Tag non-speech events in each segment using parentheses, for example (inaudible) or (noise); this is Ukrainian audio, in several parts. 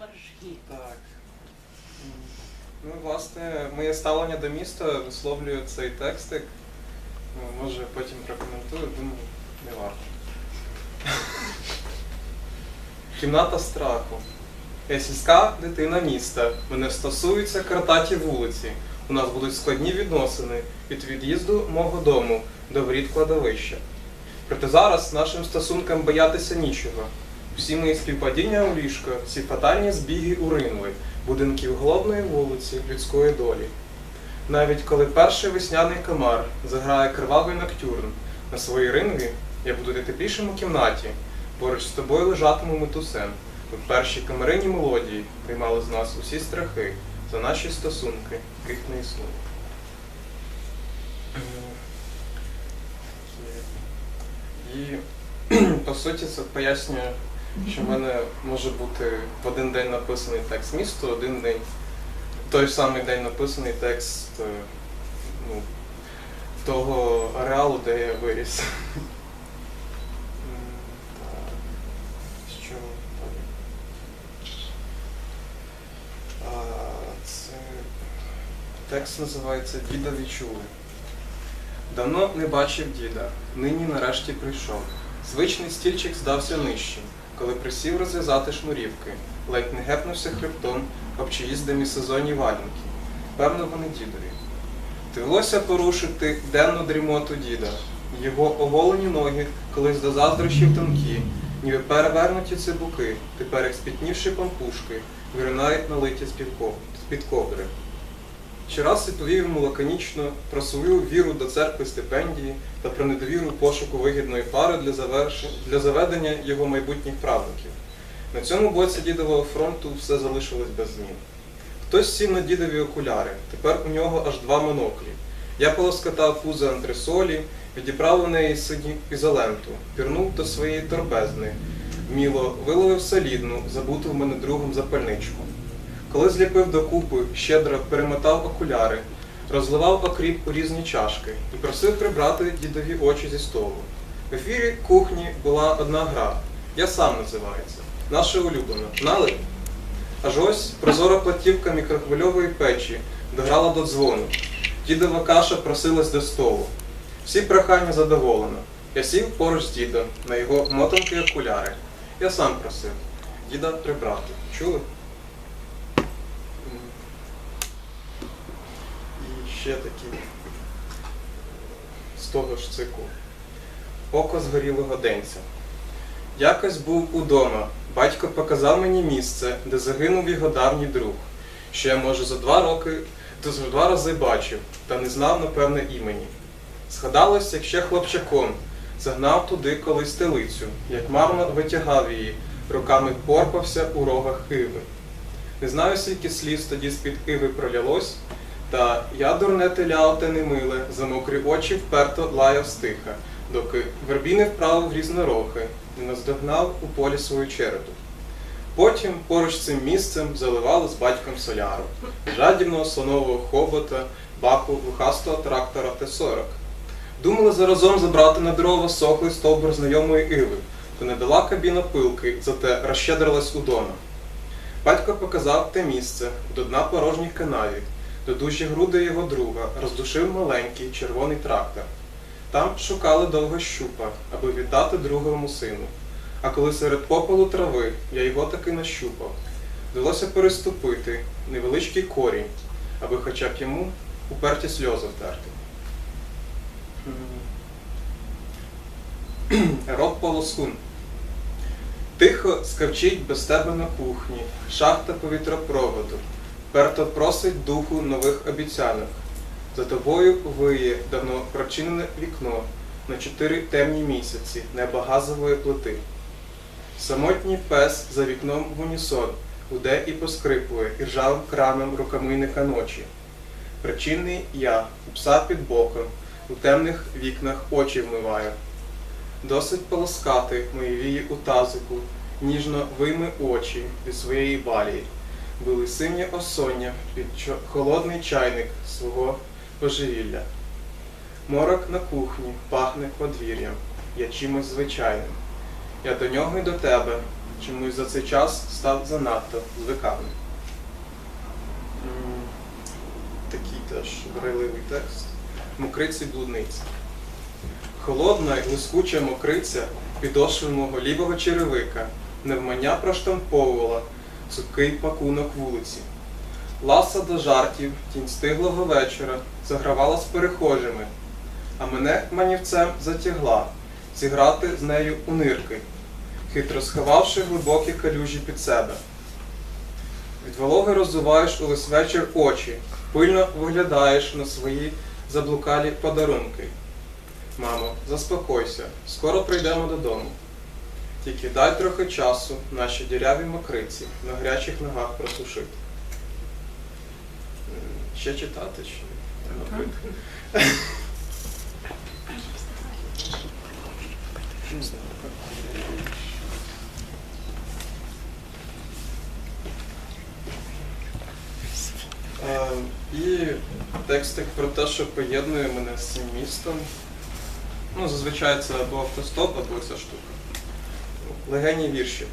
важкі. Так. Ну, власне, моє ставлення до міста висловлює цей текстик. Ну, може потім прокоментую, думаю, не варто. Кімната страху. Я сільська дитина міста. Мене стосуються картаті вулиці. У нас будуть складні відносини від від'їзду мого дому до воріт кладовища. Проте зараз нашим стосункам боятися нічого. Всі мої співпадіння у ліжко, всі фатальні збіги у ринви, будинків головної вулиці, людської долі. Навіть коли перший весняний комар заграє кривавий ноктюрн на своїй ринві, я буду в теплішому кімнаті, поруч з тобою лежатиму метусем. В першій камерині мелодії приймали з нас усі страхи за наші стосунки, яких не існує. І (clears throat) по суті це пояснює, що в мене може бути в один день написаний текст місту, один день, той самий день написаний текст е, ну, того ареалу, де я виріс. (laughs) Текст називається Діда відчули. Давно не бачив діда, нині нарешті прийшов. Звичний стільчик здався нижчим, коли присів розв'язати шнурівки, ледь не гепнувся хребтом об чиїсь демісезонні валянки. Певно, вони дідові. Довелося порушити денну дрімоту діда. Його оголені ноги, колись до заздрощів тонкі, ніби перевернуті цибуки, тепер як спітнівши пампушки, виринають налиті з-під ко- ковдри. Щораз відповів йому лаконічно про свою віру до церкви стипендії та про недовіру пошуку вигідної пари для, завершень, для заведення його майбутніх правнуків. На цьому боці дідового фронту все залишилось без змін. Хтось сів на дідові окуляри, тепер у нього аж два моноклі. Я полоскотав пузо антресолі, відібрав у неї синю ізоленту, пірнув до своєї торбезни, вміло виловив солідну, забуту в мене другом запальничку. Коли зліпив докупи, щедро перемотав окуляри, розливав окріп у різні чашки і просив прибрати дідові очі зі столу. В ефірі кухні була одна гра. Я сам називається. Наша улюблена. Знали? Аж ось прозора платівка мікрохвильової печі дограла до дзвону. Дідова каша просилась до столу. Всі прохання задоволено. Я сів поруч з дідом на його мотанки окуляри. Я сам просив діда прибрати. Чули? І ще такі з того ж циклу. Око згорілого денця. Якось був удома. Батько показав мені місце, де загинув його давній друг, що я, може, за два роки, то за два рази бачив, та не знав, напевне, імені. Згадалось, як ще хлопчаком загнав туди колись телицю, як марно витягав її, руками порпався у рогах иви. Не знаю, скільки сліз тоді з-під иви пролялось, та я дурне теля те немиле, за мокрі очі вперто лаяв стиха, доки вербі не вправив різнорохи, не наздогнав у полі свою череду. Потім поруч цим місцем заливали з батьком соляру, жадібного слонового хобота, баку вухастого трактора Т-40. Думали заразом забрати на дрова сохлий стовбур знайомої иви, то не дала кабіна пилки, зате розщедрилась удома. Батько показав те місце до дна порожніх канавів, до дужі груди його друга роздушив маленький червоний трактор. Там шукали довго щупа, аби віддати другому сину. А коли серед попелу трави я його таки нащупав, довелося переступити невеличкий корінь, аби хоча б йому уперті сльози втерти. Роб Полоскун. Тихо скавчить без тебе на кухні, шахта повітропроводу, перто просить духу нових обіцянок. За тобою виє давно прочинене вікно на чотири темні місяці неба газової плити. Самотній пес за вікном в унісон уде і поскрипує і ржавим краном рукомийника ночі. Причинний я, у пса під боком, у темних вікнах очі вмиваю. Досить полоскати мої вії у тазику, ніжно вийми очі від своєї балії, били синє осоння під холодний чайник свого божевілля. Морок на кухні пахне подвір'ям, я чимось звичайним. Я до нього й до тебе, чомусь за цей час став занадто звикавним. Такий теж грайливий текст. Мокриці блудниці. Холодна й лискуча мокриця підошви мого лівого черевика невмання проштамповувала цупкий пакунок вулиці. Ласа до жартів тінь стиглого вечора загравала з перехожими, а мене манівцем затягла зіграти з нею у нирки, хитро сховавши глибокі калюжі під себе. Від вологи роззуваєш увесь вечір очі, пильно виглядаєш на свої заблукалі подарунки. Мамо, заспокойся, скоро прийдемо додому. Тільки дай трохи часу наші діряві мокриці на гарячих ногах просушити. Ще читати чи? Не. Е, І текстик про те, що поєднує мене з цим містом. Ну, зазвичай це або автостоп, або ця штука. Легені вірші.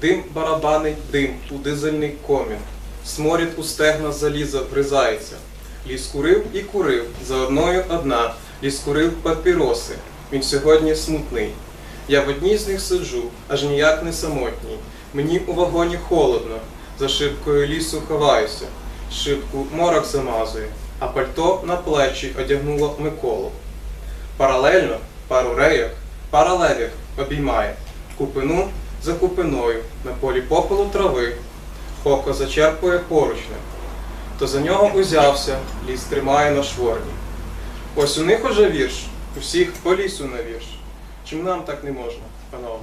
Дим барабанить дим у дизельний комін. Сморід у стегна заліза вризається. Ліс курив і курив, за одною одна. Ліс курив папіроси. Він сьогодні смутний. Я в одній з них сиджу, аж ніяк не самотній. Мені у вагоні холодно, за шибкою лісу ховаюся. Шибку морок замазує, а пальто на плечі одягнуло Миколу. Паралельно пару рейок, пара обіймає купину за купиною на полі попелу трави. Хоко зачерпує поручнем. То за нього узявся, ліс тримає на шворні. Ось у них уже вірш, усіх по лісу на вірш. Чим нам так не можна, панове?